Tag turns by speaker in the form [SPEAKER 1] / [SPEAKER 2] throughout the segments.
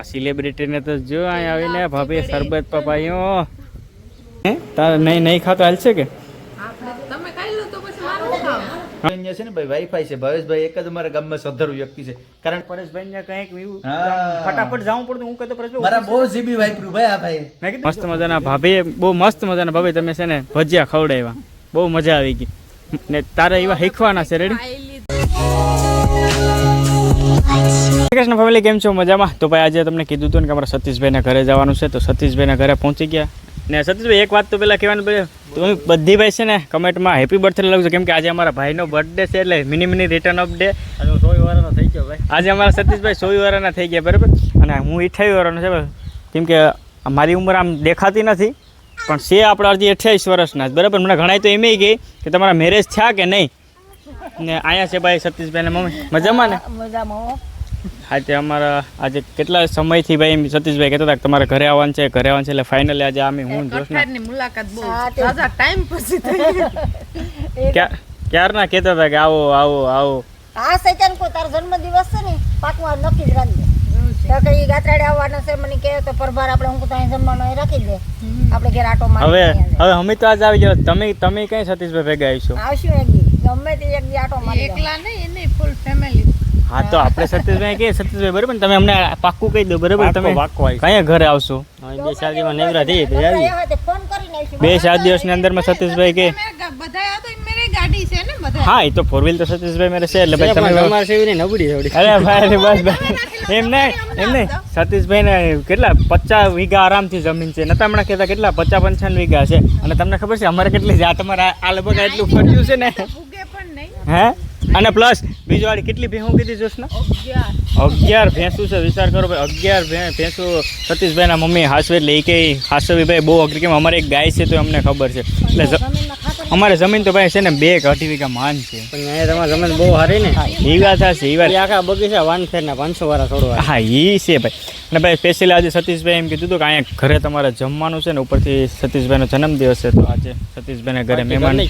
[SPEAKER 1] આ સેલિબ્રિટીને તો જો અહીંયા આવીને ભાભી શરબત પપાયો. હે? તારે નહીં નહીં ખાતો હાલશે કે?
[SPEAKER 2] તમે ખાઈ લો તો પછી મારું
[SPEAKER 3] અહીંયા છે ને ભાઈ વાઈફાઈ છે. ભાવેશભાઈ એક જ અમારા ગામમાં શ્રદ્ધાળુ વ્યક્તિ છે. કારણ
[SPEAKER 1] પરેશભાઈ ને કંઈક ફટાફટ જવું પડતું. હું કહેતો પરેશભાઈ
[SPEAKER 3] મારા બહુ જીબી વાપર્યું ભાઈ આ ભાઈ
[SPEAKER 1] મસ્ત મજાના ભાભી બહુ મસ્ત મજાના ભાભી. તમે છે ને ભજીયા ખવડાવ્યા. બહુ મજા આવી ગઈ. ને તારે એવા શીખવાના છે રેડી કૃષ્ણ ફેમિલી કેમ છો? મજામાં? તો ભાઈ આજે તમને કીધું હતું ને કે અમારા સતીશભાઈના ઘરે જવાનું છે તો સતીશભાઈના ઘરે પહોંચી ગયા. ને સતીશભાઈ એક વાત તો પહેલાં કહેવાનું પડે તમે બધી ભાઈ છે ને કમેન્ટમાં હેપી બર્થડે લખજો કેમ કે આજે અમારા ભાઈનો બર્થડે છે એટલે mini mini return up day થઈ ગયો ભાઈ. આજે અમારા સતીશભાઈ સોવી વાળાના થઈ ગયા બરાબર? અને હું અઠ્યાવીસ વાળાનો છે. કેમ કે મારી ઉંમર આમ દેખાતી નથી પણ છે આપણા હજી અઠ્યાવીસ વર્ષના જ બરાબર? મને ઘણાય તો એમ ગઈ કે તમારા મેરેજ થયા કે નહીં? ને આયા છે ભાઈ સતીશભાઈ ને મમ્મી. મજામાં ને? હા તે અમારા આજે કેટલા સમયથી ભાઈ એમ સતીશભાઈ કહેતા હતા કે તમારે ઘરે આવવાનું છે ઘરે આવવાનું છે એટલે ફાઇનલી આજે અમે હું જોશના?
[SPEAKER 2] મુલાકાત બહુ. તાજા ટાઈમ પછી થઈ
[SPEAKER 1] ક્યાં ક્યારના કહેતા હતા કે આવો આવો આવો?
[SPEAKER 4] આ સૈતાન કોઈ તારો જન્મદિવસ છે ને પાકમાં નક્કી જ રાખજે. તો કે ઈ ગાત્રાડે આવવાનો છે મને કહે તો પરભાર આપણે હું ત્યાં જમવાનો એ રાખી દે. આપણે ઘેર આટો
[SPEAKER 1] હવે
[SPEAKER 4] મારી
[SPEAKER 1] હવે અમે તો આજ આવી જાવ તમે તમે કઈ સતીશભાઈ ભેગા આવીશું?
[SPEAKER 4] આવશું એક ગમે તે એક દી આટો મારી
[SPEAKER 2] એકલા નહીં એને ફૂલ ફેમિલી
[SPEAKER 1] હા તો આપણે સતીશભાઈ કે સતીશભાઈ બરાબર તમે અમને પાક્કું કહી દો બરાબર? તમે કયા ઘરે આવશો? બે ચાર દિવસ નેવરા
[SPEAKER 4] આવ્યા તે ફોન કરીને આવીશું.
[SPEAKER 1] બે ચાર દિવસની અંદરમાં સતીશભાઈ કે
[SPEAKER 2] બધા આ તો મેરી ગાડી છે ને બધા.
[SPEAKER 1] હા એ તો ફોર વ્હીલ તો સતીશભાઈ મેરે છે એટલે ભાઈ તમે અરે ભાઈ બસ એમ નહીં એમ નહીં. સતીશભાઈ ને કેટલા? પચાસ વીઘા આરામથી જમીન છે. નતા હમણાં કહેતા કેટલા? પચાસ પંચાવન વીઘા છે. અને તમને ખબર છે અમારે કેટલી જાત આ તમારે આ- લગભગ એટલું ફર્યું છે ને.
[SPEAKER 2] નહીં
[SPEAKER 1] હે? અને પ્લસ બીજી વાળી કેટલી ભેહું કીધી જોશ
[SPEAKER 2] ને
[SPEAKER 1] અગિયાર ભેંસું છે, વિચાર કરો ભાઈ, અગિયાર ભેંસું સતીશભાઈના મમ્મી હાસવે એટલે એ કે હાસવી ભાઈ બહુ અઘરી કેમ, અમારે એક ગાય છે તો અમને ખબર છે. એટલે અમારે જમીન તો ભાઈ છે ને બે અઢી વીઘા માન છે.
[SPEAKER 5] પણ અહીંયા તમારી જમીન બહુ સારી ને?
[SPEAKER 1] એ થશે વાત
[SPEAKER 5] આખા બગીચા વાન ફેરના પાંચસો વાળા છોડવા.
[SPEAKER 1] હા એ છે ભાઈ. અને ભાઈ સ્પેશિયલ આજે સતીશભાઈ એમ કીધું કે અહીંયા ઘરે તમારે જમવાનું છે ને ઉપરથી સતીશભાઈનો જન્મદિવસ છે તો આજે સતીશભાઈના ઘરે મહેમાન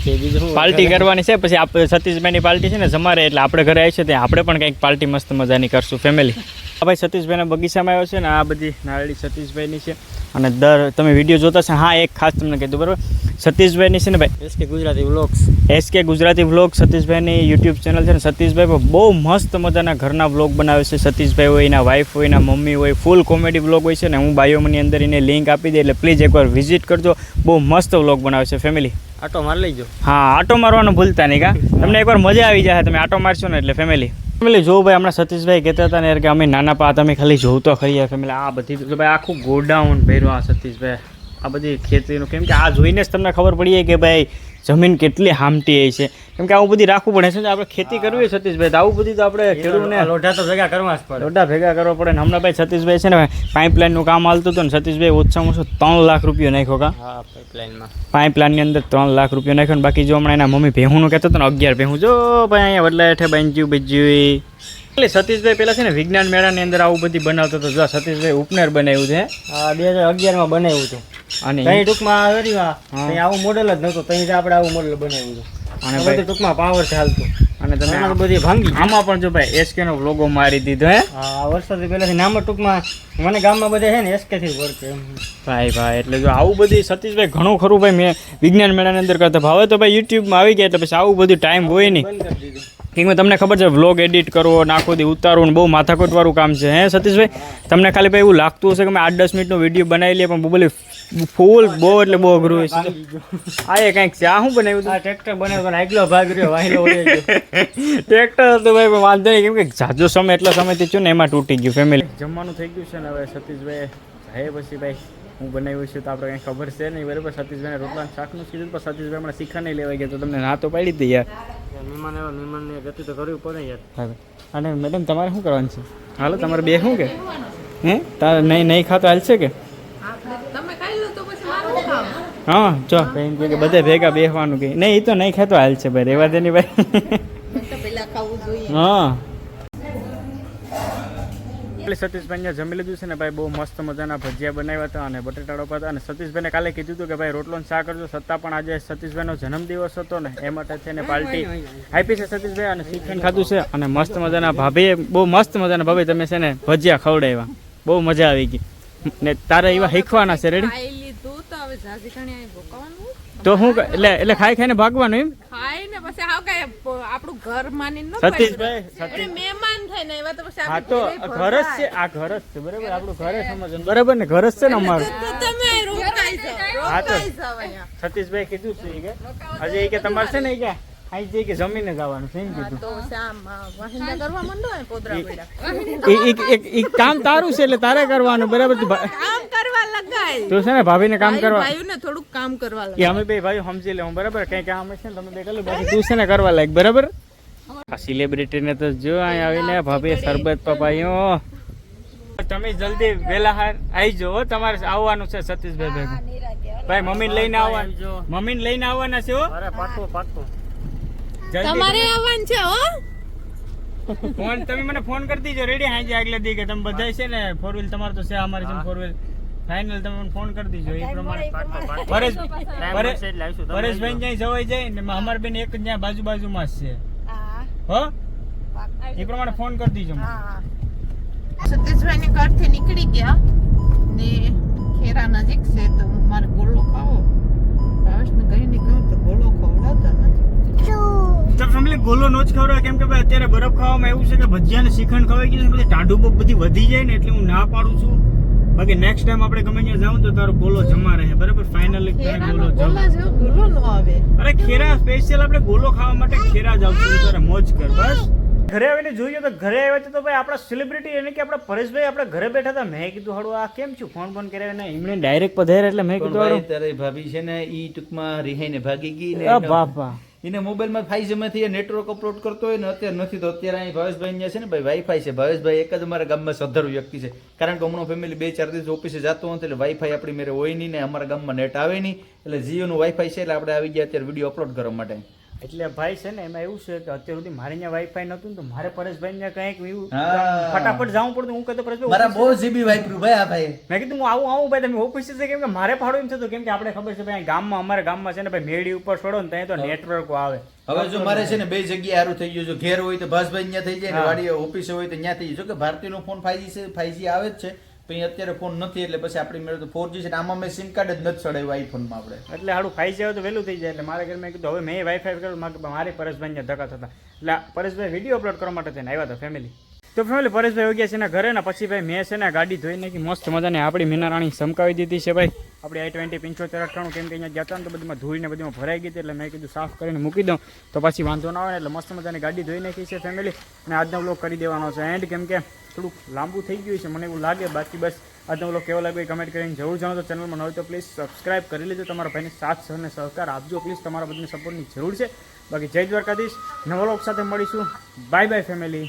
[SPEAKER 1] પાર્ટી કરવાની છે પછી આપણે સતીશભાઈની પાર્ટી છે ને જમારે એટલે આપણે ઘરે આવી છે ત્યાં આપણે પણ કંઈક પાર્ટી મસ્ત મજાની કરશું ફેમિલી આ ભાઈ સતીશભાઈના બગીચામાં આવ્યો છે ને આ બધી નારળી સતીશભાઈની છે. અને દર તમે વીડિયો જોતા છે હા એક ખાસ તમને કીધું બરાબર? સતીશભાઈની છે ને ભાઈ?
[SPEAKER 5] SK Gujarati vlogs
[SPEAKER 1] SK Gujarati vlog સતીશભાઈની YouTube channel છે ને સતીશભાઈ બહુ મસ્ત મજાના ઘરના વ્લોગ બનાવે છે. સતીશભાઈ હોય એના વાઈફ હોય એના મમ્મી હોય ફૂલ કોમેડી વ્લોગ હોય છે ને હું બાયોમની અંદર એને લિંક આપી દે એટલે પ્લીઝ એકવાર વિઝિટ કરજો. બહુ મસ્ત વ્લોગ બનાવે છે ફેમિલી
[SPEAKER 5] આટો મારી લઈજો
[SPEAKER 1] હા આટો મારવાનું ભૂલતા નહીં કા? તમને એકવાર મજા આવી જાય તમે આટો મારશો ને એટલે ફેમિલી ફેમિલી જો ભાઈ હમણાં સતીશભાઈ કહેતા હતા ને યાર કે અમે નાના પા તમે ખાલી જોવ તો ખરી ફેમિલી આ બધી તો ભાઈ આખું ગોડાઉન ભર્યું આ સતીશભાઈ. આ બધી ખેતીનું કેમ કે આ જોઈને જ તમને ખબર પડી કે ભાઈ જમીન કેટલી હામટી હોય છે. કેમ કે આવું બધી રાખવું પડે છે ને આપણે ખેતી કરવી સતીશભાઈ તો આવું બધું તો આપણે ખેડૂતને
[SPEAKER 5] લોઢા તો ભેગા કરવા જ પડે.
[SPEAKER 1] લોઢા ભેગા કરવા પડે ને હમણાં ભાઈ સતીશભાઈ છે ને પાઇપલાઇનનું કામ હાલતું હતું ને સતીશભાઈ ઓછામાં ઓછું ત્રણ લાખ રૂપિયા નાખ્યો કા?
[SPEAKER 5] પાઇપલાઇનમાં.
[SPEAKER 1] પાઇપલાઇનની અંદર ત્રણ લાખ રૂપિયા નાખ્યો ને બાકી જો હમણાં એના મમ્મી ભેહુંનું કહેતો હતો ને અગિયાર ભેહું જો ભાઈ અહીંયા વડલા હેઠે બાંધ્યું બીજ્યું એટલે સતીશભાઈ પેલા છે ને વિજ્ઞાન મેળાની અંદર આવું બધી બનાવતો હતો. જો સતીશભાઈ ઉપનેર બનાવ્યું છે
[SPEAKER 5] બે હજાર અગિયારમાં બનાવ્યું હતું.
[SPEAKER 1] અને
[SPEAKER 5] ત્યાં ટૂંકમાં આવી આવું મોડેલ જ નહોતું ત્યાં આપણે આવું મોડેલ બનાવ્યું હતું
[SPEAKER 1] અને
[SPEAKER 5] બધું ટૂંકમાં પાવર ચાલતું
[SPEAKER 1] અને તમે
[SPEAKER 5] બધી ભાંગી
[SPEAKER 1] આમાં પણ જો ભાઈ એસકે નો લોગો મારી દીધો હે.
[SPEAKER 5] આ વર્ષોથી પહેલાથી નામ ટૂંકમાં મને ગામમાં બધા છે ને એસકે થી પડશે
[SPEAKER 1] ભાઈ ભાઈ એટલે જો આવું બધી સતીશભાઈ ઘણું ખરું ભાઈ મેં વિજ્ઞાન મેળાની અંદર કરતા ભાવે તો ભાઈ યુટ્યુબમાં આવી ગયા એટલે પછી આવું બધું ટાઈમ હોય નહીં.
[SPEAKER 5] બંધ કરી દીધું
[SPEAKER 1] કેમ કે તમને ખબર છે વ્લોગ એડિટ કરવો નાખો દી ઉતારવું ને બહુ માથાકૂટવાળું કામ છે હે સતીશભાઈ? તમને ખાલી ભાઈ એવું લાગતું હશે કે મેં આઠ દસ મિનિટનો વીડિયો બનાવી લઈએ પણ બોલી ફૂલ બહુ એટલે બહુ અઘરું હોય છે. આ એ કંઈક છે આ શું બનાવ્યું
[SPEAKER 5] હતું ટ્રેક્ટર બનાવ્યું પણ આગલો ભાગ રહ્યો
[SPEAKER 1] ટ્રેક્ટર હતું ભાઈ પણ વાંધો નહીં કેમ કે જાજો સમય એટલા સમયથી છું ને એમાં તૂટી ગયું ફેમિલી જમવાનું થઈ ગયું છે ને હવે સતીશભાઈ હે પછી ભાઈ હું બનાવ્યું છું તો આપણે કંઈ ખબર છે નહીં બરાબર? સતીશભાઈને રોટલા શાકનું કીધું પણ સતીશભાઈ હમણાં શીખા નહીં લેવાઈ ગયા તો તમને ના તો પાડી દઈએ દઈ યાર.
[SPEAKER 5] મહેમાન એવા મહેમાનને ગતિ તો કરવી પડે યાર.
[SPEAKER 1] અને મેડમ તમારે શું કરવાનું છે? હાલો તમારે બે શું કે? હે? તારે નહીં નહીં ખાતો હાલશે કે?
[SPEAKER 2] આપણે તમે ખાઈ લો તો પછી મારું શું કામ?
[SPEAKER 1] હા જો. બેન કે બધે ભેગા બેસવાનું કે. નહીં એ તો નહીં ખાતો હાલ છે ભાઈ રેવા દે ની ભાઈ
[SPEAKER 2] મેં ખાવું જોઈએ.
[SPEAKER 1] હા. એટલે સતીશભાઈને જમી લીધું છે ને ભાઈ બહુ મસ્ત મજાના ભજીયા બનાવ્યા હતા અને બટેટાડો હતા. અને સતીશભાઈને કાલે કીધું હતું કે ભાઈ રોટલો ને શાક કરજો છતાં પણ આજે સતીશભાઈનો જન્મદિવસ હતો ને એ માટે થઈને પાર્ટી આપી છે સતીશભાઈ અને શ્રીખંડ ખાધું છે. અને મસ્ત મજાના ભાભીએ બહુ મસ્ત મજાના ભાભી તમે છે ને ભજીયા ખવડાવ્યા. બહુ મજા આવી ગઈ. ને તારે એવા શીખવાના છે રેડી
[SPEAKER 2] તો
[SPEAKER 1] હું એટલે એટલે ખાઈ ખાઈને ભાગવાનું એમ?
[SPEAKER 2] ખાઈ ને પછી આવ કઈ આપણું ઘર માની
[SPEAKER 1] સતીશભાઈ સતીશ
[SPEAKER 2] મહેમાન થઈને એવા તો પછી
[SPEAKER 1] હા તો
[SPEAKER 2] ઘર
[SPEAKER 1] જ છે આ ઘર જ છે બરાબર? આપણું ઘરે સમજવાનું. બરાબર ને? ઘર જ છે ને અમારું?
[SPEAKER 2] તો તમે રોકાઈ જાઓ
[SPEAKER 1] હા તો-
[SPEAKER 2] રોકાઈ જાઓ અહીંયા.
[SPEAKER 1] સતીશભાઈ કીધું છે કે? કે તમારે છે ને કે? જમીને જવાનું છે એમ કીધું.
[SPEAKER 2] તો શ્યામ વાહિંદા કરવા માંડો ને પોદરા પડ્યા.
[SPEAKER 1] ઈ- ઈ- ઈ- ઈ કામ તારું છે એટલે તારે કરવાનું બરાબર? તું
[SPEAKER 2] કામ કરવા લગાય.
[SPEAKER 1] તું છે ને ભાભીને કામ કરવા
[SPEAKER 2] ભાઈઓને થોડુંક કામ કરવા
[SPEAKER 1] કે અમે બે ભાઈ સમજી લેવું બરાબર? કઈ કામ ને તમે બે કરી બાકી તું છે ને કરવા લાયક બરાબર? આ સેલિબ્રિટી ને તો જો અહીં આવીને ભાભી શરબત પપાયો. તમે જલ્દી વેલા હાર આવી જાઓ તમારે આવવાનું છે સતીશભાઈ ભેગું. ભાઈ મમ્મીને લઈને આવવાનું મમ્મીને લઈને આવવાના છે હો.
[SPEAKER 5] પાકું પાકું
[SPEAKER 2] તમારે આવવાનું છે હો.
[SPEAKER 1] ફોન તમે મને ફોન કરી દીજો રેડી હાજે આગલે દી કે તમે બધા છે ને ફોર વ્હીલ તમારે તો છે અમારી જેમ ફોર વ્હીલ ફાઇનલ તમે મને ફોન કરી દીજો એ પ્રમાણે. પરેશ પરેશભાઈ ત્યાં જવાઈ જાય ને અમારે બેન એક જ ત્યાં બાજુ બાજુમાં જ છે. હો? એ પ્રમાણે ફોન કરી દીજો મને.
[SPEAKER 2] સતીશભાઈ ને ઘરથી નીકળી ગયા ને ખેરા નજીક છે તો મારે ગોળો ખાવો. ભાવેશને કહીને કહ્યું તો ગોળો ખવડાવતા નથી.
[SPEAKER 1] તો ફેમિલી ગોલો નો જ ખવડાવે. કેમ કે ભાઈ અત્યારે બરફ ખાવામાં એવું છે કે ભજીયા ને શ્રીખંડ ખવાઈ ગયું છે બધી ટાઢું બધી વધી જાય ને એટલે હું ના પાડું છું. બાકી નેક્સ્ટ ટાઈમ આપણે ગમે ત્યાં જાઉં તો તારો ગોલો જમા રહે. બરાબર? ફાઇનલી તને ગોલો જમા
[SPEAKER 2] ગોલા ન આવે.
[SPEAKER 1] અરે ખેરા સ્પેશિયલ આપણે ગોલો ખાવા માટે ખેરા જ આવશું. તારે મોજ કર બસ. ઘરે આવીને જોઈએ તો ઘરે આવ્યા છે તો ભાઈ આપણા સેલિબ્રિટી એને કે આપણા પરેશભાઈ આપણે ઘરે બેઠા હતા. મેં કીધું હળો આ કેમ છું? ફોન ફોન કર્યા ને એમણે ડાયરેક્ટ પધાર્યા એટલે મેં કીધું
[SPEAKER 3] તારી ભાભી છે ને ઈ ટૂંકમાં રિહાઈને ભાગી ગઈ ને
[SPEAKER 1] બાપા.
[SPEAKER 3] એને મોબાઈલમાં ફાઈવ એ નેટવર્ક અપલોડ કરતો હોય ને અત્યારે નથી તો અત્યારે અહીં ભાવેશભાઈ અહીંયા છે ને ભાઈ વાઈફાઈ છે. ભાવેશભાઈ એક જ અમારા ગામમાં સદ્ધર વ્યક્તિ છે. કારણ કે હમણાં ફેમિલી બે ચાર દિવસ ઓફિસે જતો હતો એટલે વાઈફાઈ આપણી મેરે હોય નહીં ને અમારા ગામમાં નેટ આવે નહીં. એટલે જીઓનું વાઈફાઈ છે એટલે આપણે આવી ગયા અત્યારે વીડિયો અપલોડ કરવા માટે.
[SPEAKER 1] એટલે ભાઈ છે ને એમાં એવું છે કે અત્યાર સુધી મારે ત્યાં વાઈફાઈ નતું તો મારે પરેશભાઈ ને કંઈક એવું ફટાફટ જવું પડતું. હું કહેતો પરેશભાઈ
[SPEAKER 3] મારા બહુ જીબી વાપર્યું ભાઈ આ ભાઈ
[SPEAKER 1] મેં કીધું હું આવું આવું ભાઈ તમે ઓફિસે છે કેમ કે મારે ફાળો એમ થતું. કેમ કે આપણે ખબર છે ભાઈ ગામમાં અમારા ગામમાં છે ને ભાઈ મેળી ઉપર છોડો ને ત્યાં તો નેટવર્ક આવે.
[SPEAKER 3] હવે જો મારે છે ને બે જગ્યાએ સારું થઈ ગયું જો ઘેર હોય તો ભાસભાઈ ત્યાં થઈ જાય ને. વાડી ઓફિસે હોય તો ત્યાં થઈ જાય. જો કે ભારતીયનો ફોન ફાઈજી છે ફાઈજી આવે જ છે. પણ અત્યારે ફોન નથી, એટલે પછી આપણી મેળે તો ફોર જી છે આમાં મેં સિમ કાર્ડ જ નથી ચડાવ્યું આઈફોનમાં આપણે.
[SPEAKER 1] એટલે હાડું ફાઈ જાય તો વહેલું થઈ જાય, એટલે મારા મેં કીધું, હવે મેં વાઈફાઈ કર્યું, મારે મારે પરેશભાઈ ને ધક્કા થતા. એટલે પરેશભાઈ વીડિયો અપલોડ કરવા માટે થઈને આવ્યા હતા ફેમિલી તો ફેમિલી પરેશભાઈ ગયા છે એના ઘરે ને પછી ભાઈ મેં છે ને ગાડી ધોઈ નાખી, મસ્ત મજાની આપણી મીનારાણી સમકાવી દીધી છે ભાઈ. આપણી આઈ ટ્વેન્ટી પંચોતેર, અઠ્ઠાણું, કેમ કે અહીંયા ગયા હતા ને તો બધીમાં ધોઈને બધીમાં ભરાઈ ગઈ હતી, એટલે મેં કીધું, સાફ કરીને મૂકી દઉં. તો પછી વાંધો ના આવે એટલે મસ્ત મજાની ગાડી ધોઈ નાખી છે ફેમિલી અને આજનો બ્લોગ કરી દેવાનો છે. એન્ડ કેમ કે થોડુંક લાંબુ થઈ ગયું છે, મને એવું લાગે, બાકી બસ આજનો બ્લોગ કેવો લાગ્યો કમેન્ટ કરીને જરૂર જણાવો તો ચેનલમાં ન તો પ્લીઝ સબસ્ક્રાઇબ કરી લેજો, તમારા ભાઈને સાથ અને સહકાર આપજો પ્લીઝ તમારા બધાને સપોર્ટની જરૂર છે. બાકી જય દ્વારકાધીશ, નવા બ્લોગ સાથે મળીશું. Bye bye family